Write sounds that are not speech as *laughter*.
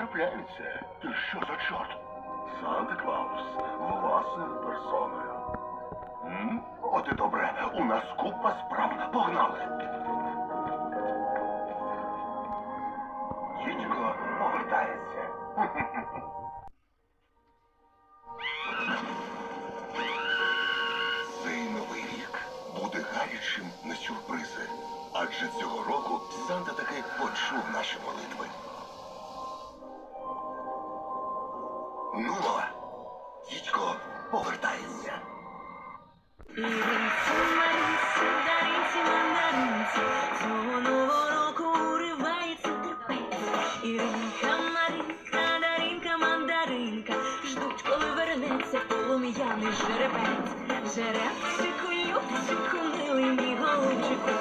повертається? Ти що за чорт? Санта Клаус власною персоною. От і добре, у нас купа справ. Погнали. Дідько повертається. *laughs* Цей новий рік буде гарячим на сюрпризи. Адже цього року Санта таки почув наші молитви. Ну, дідько повертається. Цього нового року уривається терпець. Іринка, Маринка, Даринка, мандаринка, ждуть, коли вернеться полум'яний жеребець. Жеребчику, любчику, милий мій голубчику,